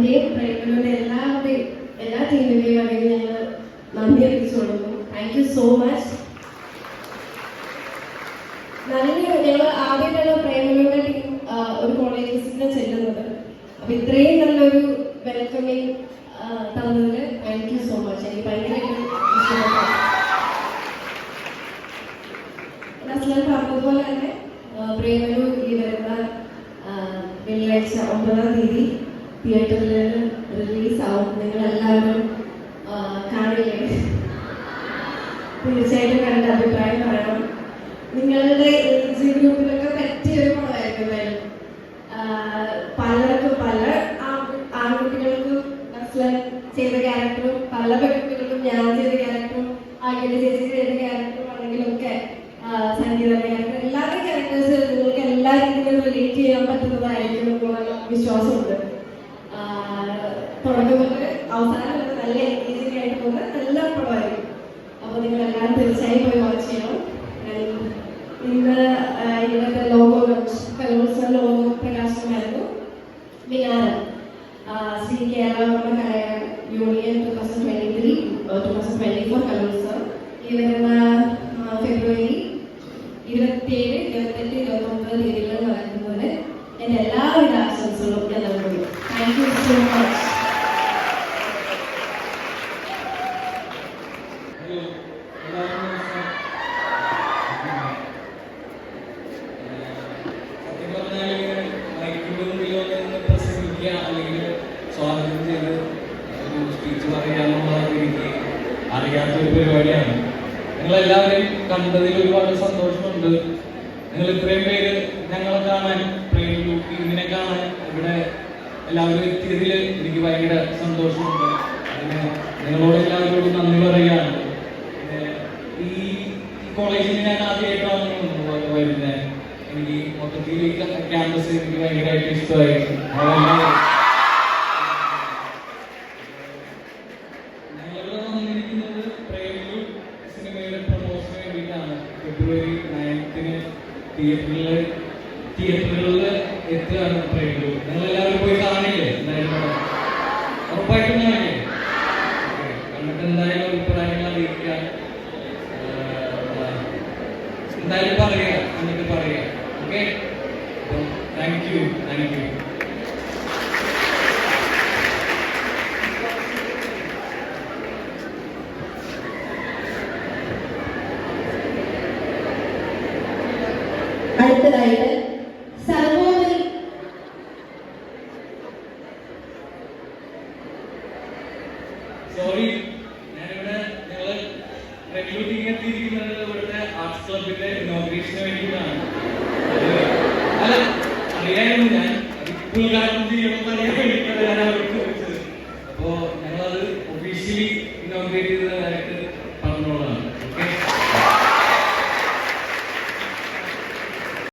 അതിന്റെ പ്രേരണയുടെ എല്ലാവരുടെയും എല്ലാ ടീമിന്റെയും അറിയാൻ ഞങ്ങൾ നന്ദി അറിയിച്ചു കൊടുക്കുന്നു. താങ്ക് യു സോ മച്ച് നല്ല ഞങ്ങൾ ആദ്യമായിട്ടാണ് പ്രേമയുടെ ടീം ഒരു കോളേജിനെ ചെല്ലുന്നത്. അപ്പൊ ഇത്രയും നല്ലൊരു വെൽക്കമിങ് തന്നതിന് താങ്ക് യു സോ മച്ച് എനിക്ക് ഭയങ്കര പറഞ്ഞതുപോലെ തന്നെ പ്രേമലു ഈ വരുന്ന വെള്ളിയാഴ്ച ഒമ്പതാം തീയതി തിയേറ്ററിൽ റിലീസ് ആവും നിങ്ങൾ എല്ലാവരും കാണില്ലേ? തീർച്ചയായിട്ടും കണ്ട അഭിപ്രായം പറയണം. നിങ്ങളുടെ ഏജ് ഗ്രൂപ്പിലൊക്കെ പറ്റിയ ഒരു പടമായിരിക്കും പലർക്കും പല ആൺ- ആൺകുട്ടികൾക്കും ചെയ്ത ക്യാരക്ടറും പല പെൺകുട്ടികൾക്കും ഞാൻ ചെയ്ത ക്യാരക്ടറും ആകിയ ചേച്ചി ചെയ്ത ക്യാരക്ടറും ആണെങ്കിലൊക്കെ സംഗീത ക്യാരക്ടർ. എല്ലാവരുടെ ക്യാരക്ടേഴ്സ് നിങ്ങൾക്ക് എല്ലാ രീതിയിലും റിലേറ്റ് ചെയ്യാൻ പറ്റുന്നതായിരിക്കും എന്നുള്ള വിശ്വാസമുണ്ട്. അവസാനം നല്ല എൻഗേജിംഗ് ആയിട്ട് പോകുന്ന നല്ല പടമായിരിക്കും. അപ്പോൾ നിങ്ങൾ എല്ലാവരും തീർച്ചയായും പോയി വാച്ച് ചെയ്യണം. ഇന്ന് ഇന്നത്തെ ലോഗോ കലോത്സവ ലോഗോ പ്രകാശനമായിരുന്നു. വികാരം Sree Kerala union two thousand twenty three two thousand twenty four കലോത്സവം. ഈ വരുന്ന ഫെബ്രുവരി ഇരുപത്തിയേഴ് ഇരുപത്തെട്ട് ഇരുപത്തൊമ്പത് തീയതികളിൽ നടക്കുന്നതിന് എന്റെ എല്ലാവരുടെ ആശംസകളും ഞാൻ നൽകുന്നു താങ്ക് യു സോ മച്ച് പ്രസംഗിക്കുക അല്ലെങ്കിൽ സ്വാഗതം ചെയ്ത് ഒരു സ്പീച്ച് പറയാമെന്നുള്ളത് എനിക്ക് അറിയാത്തൊരു പരിപാടിയാണ്. നിങ്ങളെല്ലാവരെയും കണ്ടതിൽ ഒരുപാട് സന്തോഷമുണ്ട്. നിങ്ങൾ ഇത്രയും പേര് ഞങ്ങളെ കാണാൻ പ്രേമിച്ചു ടീമിനെ കാണാൻ ഇവിടെ എല്ലാവരും എത്തിയതിൽ എനിക്ക് ഭയങ്കര സന്തോഷമുണ്ട്. അതിന് നിങ്ങളോട് എല്ലാവരോടും നന്ദി പറയുകയാണ്. ഈ കോളേജിൽ ഞാൻ ആദ്യമായിട്ടാണ് എനിക്ക് മൊത്തത്തിൽ ഈ ക്യാമ്പസ് എനിക്ക് ഭയങ്കരമായിട്ട് ഇഷ്ടമായി അതെല്ലാം ഞങ്ങളിവിടെ വന്നിരിക്കുന്നത് പ്രേമലു സിനിമയുടെ പ്രൊമോഷന് വേണ്ടിയിട്ടാണ് ഫെബ്രുവരി നയൻത്തിന് തിയേറ്ററിൽ തിയേറ്ററുകളിൽ എത്തുകയാണ് പ്രേമലു നിങ്ങൾ എല്ലാവരും പോയി കാണില്ലേ എന്തായാലും? ഉറപ്പായിട്ടും കാണില്ലേ. കണ്ടിട്ട് എന്തായാലും അഭിപ്രായങ്ങൾ അറിയിക്കുക എന്തായാലും അടുത്തതായിട്ട് സർവോപരി സോറി ഞാനിവിടെ ഞങ്ങൾ റെഗ്യൂട്ടിങ് എത്തിയിരിക്കുന്നത് ഇവിടുത്തെ ആർട്സ് ക്ലബിന്റെ ഇനോഗ്രേഷന് അല്ല അറിയായിരുന്നു ഞാൻ. ഉദ്ഘാടനം ചെയ്യണമെന്ന് അറിയാൻ വേണ്ടിയിട്ടാണ് ഞാൻ അവരോട് ചോദിച്ചത്. അപ്പോ ഞങ്ങളത് ഒഫീഷ്യലി ഇനോഗ്രേറ്റ് ചെയ്ത്